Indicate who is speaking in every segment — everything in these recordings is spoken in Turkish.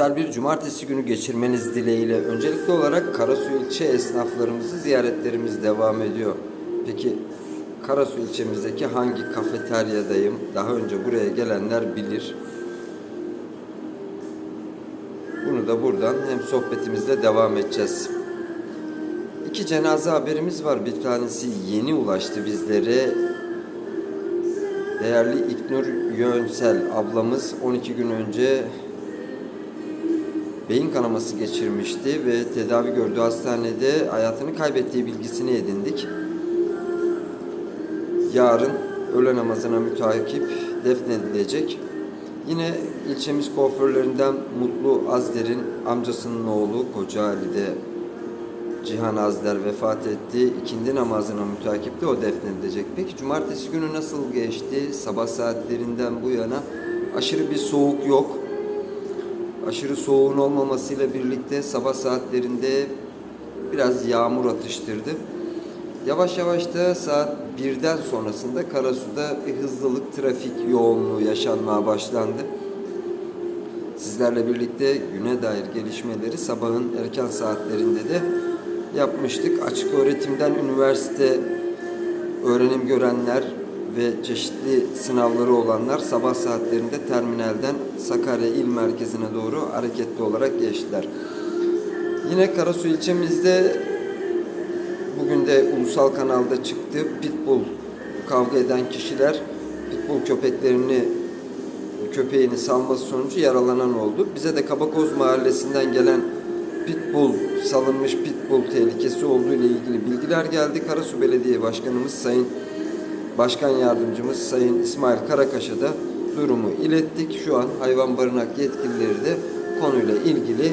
Speaker 1: güzel bir cumartesi günü geçirmeniz dileğiyle. Öncelikli olarak Karasu ilçe esnaflarımızı ziyaretlerimiz devam ediyor. Peki Karasu ilçemizdeki hangi kafeteryadayım? Daha önce buraya gelenler bilir. Bunu da buradan hem sohbetimizle devam edeceğiz. İki cenaze haberimiz var. Bir tanesi yeni ulaştı bizlere. Değerli İknur Yönsel ablamız 12 gün önce beyin kanaması geçirmişti ve tedavi gördüğü hastanede hayatını kaybettiği bilgisini edindik. Yarın öğle namazına mütakip defnedilecek. Yine ilçemiz kuaförlerinden Mutlu Azder'in amcasının oğlu Koca Ali'de Cihan Azder vefat etti. İkindi namazına mütakip de o defnedilecek. Peki cumartesi günü nasıl geçti? Sabah saatlerinden bu yana aşırı bir soğuk yok. Aşırı soğuğun olmamasıyla birlikte sabah saatlerinde biraz yağmur atıştırdı. Yavaş yavaş da saat birden sonrasında Karasu'da bir hızlılık, trafik yoğunluğu yaşanmaya başlandı. Sizlerle birlikte güne dair gelişmeleri sabahın erken saatlerinde de yapmıştık. Açık öğretimden üniversite öğrenim görenler ve çeşitli sınavları olanlar sabah saatlerinde terminalden Sakarya İl Merkezi'ne doğru hareketli olarak geçtiler. Yine Karasu ilçemizde bugün de ulusal kanalda çıktı. Pitbull kavga eden kişiler pitbull köpeklerini köpeğini salması sonucu yaralanan oldu. Bize de Kabakoz mahallesinden gelen pitbull salınmış pitbull tehlikesi olduğu ile ilgili bilgiler geldi. Karasu Belediye Başkanımız Sayın Başkan Yardımcımız Sayın İsmail Karakaş'a da durumu ilettik. Şu an hayvan barınak yetkilileri de konuyla ilgili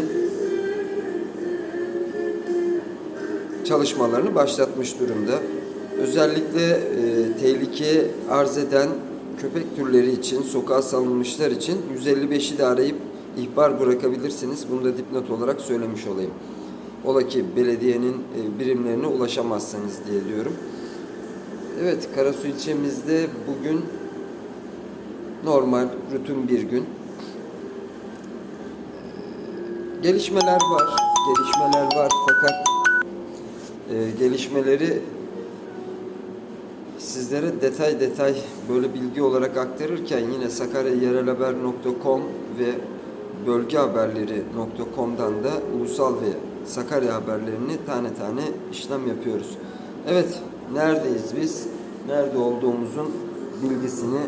Speaker 1: çalışmalarını başlatmış durumda. Özellikle e, tehlike arz eden köpek türleri için, sokağa salınmışlar için 155'i de arayıp ihbar bırakabilirsiniz. Bunu da dipnot olarak söylemiş olayım. Ola ki belediyenin e, birimlerine ulaşamazsanız diye diyorum. Evet, Karasu ilçemizde bugün normal, rutin bir gün. Gelişmeler var, gelişmeler var fakat e, gelişmeleri sizlere detay detay böyle bilgi olarak aktarırken yine sakaryayerelhaber.com ve bölgehaberleri.com'dan da ulusal ve Sakarya haberlerini tane tane işlem yapıyoruz. Evet, neredeyiz biz? Nerede olduğumuzun bilgisini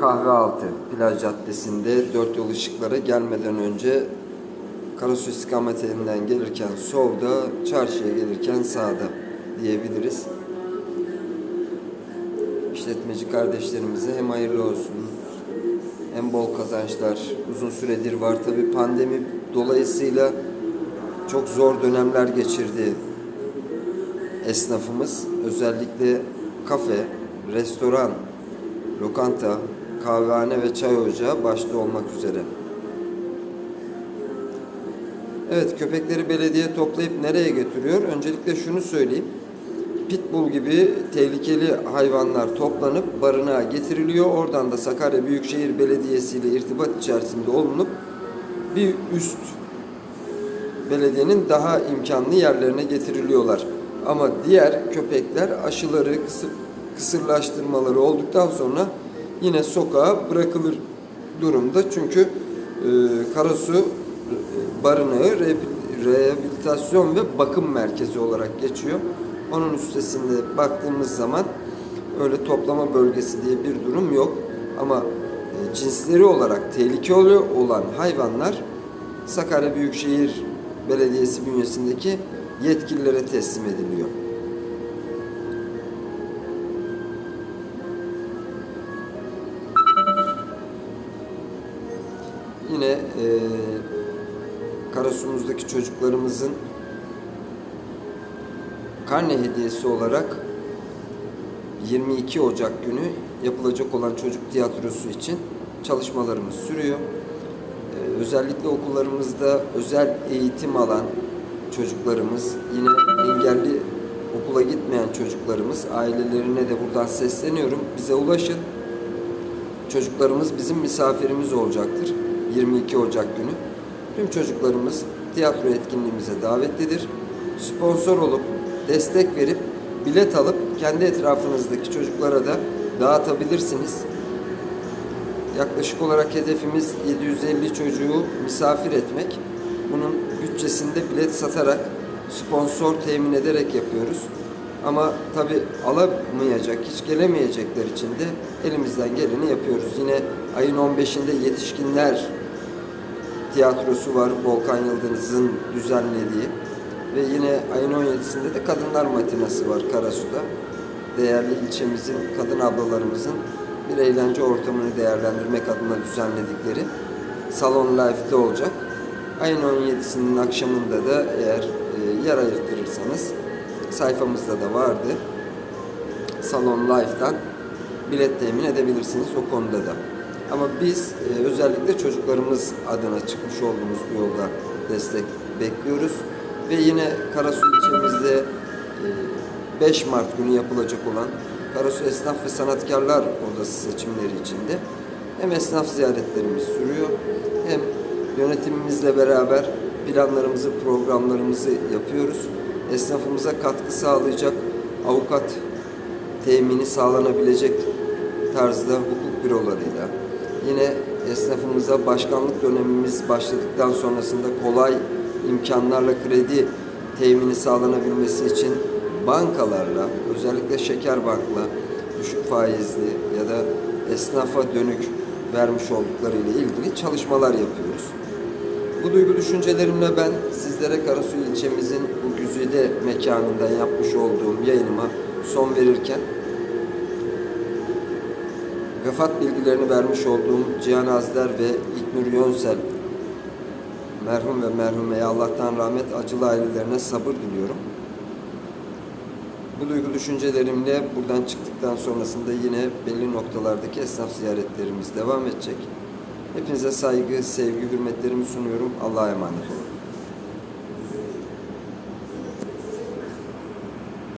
Speaker 1: Kahvealtı Plaj Caddesi'nde dört yol ışıklara gelmeden önce Karasu istikametinden gelirken solda, çarşıya gelirken sağda diyebiliriz. İşletmeci kardeşlerimize hem hayırlı olsun hem bol kazançlar uzun süredir var. Tabi pandemi dolayısıyla çok zor dönemler geçirdi esnafımız. Özellikle kafe, restoran, lokanta, kahvehane ve çay ocağı başta olmak üzere. Evet, köpekleri belediye toplayıp nereye götürüyor? Öncelikle şunu söyleyeyim. Pitbull gibi tehlikeli hayvanlar toplanıp barınağa getiriliyor. Oradan da Sakarya Büyükşehir Belediyesi ile irtibat içerisinde olunup bir üst belediyenin daha imkanlı yerlerine getiriliyorlar. Ama diğer köpekler aşıları, kısır, kısırlaştırmaları olduktan sonra yine sokağa bırakılır durumda. Çünkü e, Karasu e, barınağı re- rehabilitasyon ve bakım merkezi olarak geçiyor. Onun üstesinde baktığımız zaman öyle toplama bölgesi diye bir durum yok. Ama e, cinsleri olarak tehlikeli olan hayvanlar Sakarya Büyükşehir Belediyesi bünyesindeki yetkililere teslim ediliyor. Yine e, Karasu'muzdaki çocuklarımızın karne hediyesi olarak 22 Ocak günü yapılacak olan çocuk tiyatrosu için çalışmalarımız sürüyor. Ee, özellikle okullarımızda özel eğitim alan çocuklarımız yine engelli okula gitmeyen çocuklarımız, ailelerine de buradan sesleniyorum. Bize ulaşın. Çocuklarımız bizim misafirimiz olacaktır. 22 Ocak günü. Tüm çocuklarımız tiyatro etkinliğimize davetlidir. Sponsor olup, destek verip, bilet alıp kendi etrafınızdaki çocuklara da dağıtabilirsiniz. Yaklaşık olarak hedefimiz 750 çocuğu misafir etmek. Bunun bütçesinde bilet satarak, sponsor temin ederek yapıyoruz. Ama tabi alamayacak, hiç gelemeyecekler için de elimizden geleni yapıyoruz. Yine ayın 15'inde yetişkinler tiyatrosu var Volkan Yıldız'ın düzenlediği. Ve yine ayın 17'sinde de Kadınlar Matinası var Karasu'da. Değerli ilçemizin, kadın ablalarımızın bir eğlence ortamını değerlendirmek adına düzenledikleri Salon Life'de olacak. Ayın 17'sinin akşamında da eğer e, yer ayırtırırsanız sayfamızda da vardı. Salon Life'dan bilet temin edebilirsiniz o konuda da. Ama biz e, özellikle çocuklarımız adına çıkmış olduğumuz bu yolda destek bekliyoruz. Ve yine Karasu ilçemizde e, 5 Mart günü yapılacak olan Karasu Esnaf ve Sanatkarlar Odası seçimleri içinde hem esnaf ziyaretlerimiz sürüyor hem yönetimimizle beraber planlarımızı, programlarımızı yapıyoruz. Esnafımıza katkı sağlayacak avukat temini sağlanabilecek tarzda hukuk bürolarıyla yine esnafımıza başkanlık dönemimiz başladıktan sonrasında kolay imkanlarla kredi temini sağlanabilmesi için bankalarla özellikle şeker bankla düşük faizli ya da esnafa dönük vermiş oldukları ile ilgili çalışmalar yapıyoruz. Bu duygu düşüncelerimle ben sizlere Karasu ilçemizin bu güzide mekanından yapmış olduğum yayınıma son verirken vefat bilgilerini vermiş olduğum Cihan Azder ve İknur Yönsel merhum ve merhumeye Allah'tan rahmet acılı ailelerine sabır diliyorum. Bu duygu düşüncelerimle buradan çıktıktan sonrasında yine belli noktalardaki esnaf ziyaretlerimiz devam edecek. Hepinize saygı, sevgi, hürmetlerimi sunuyorum. Allah'a emanet olun.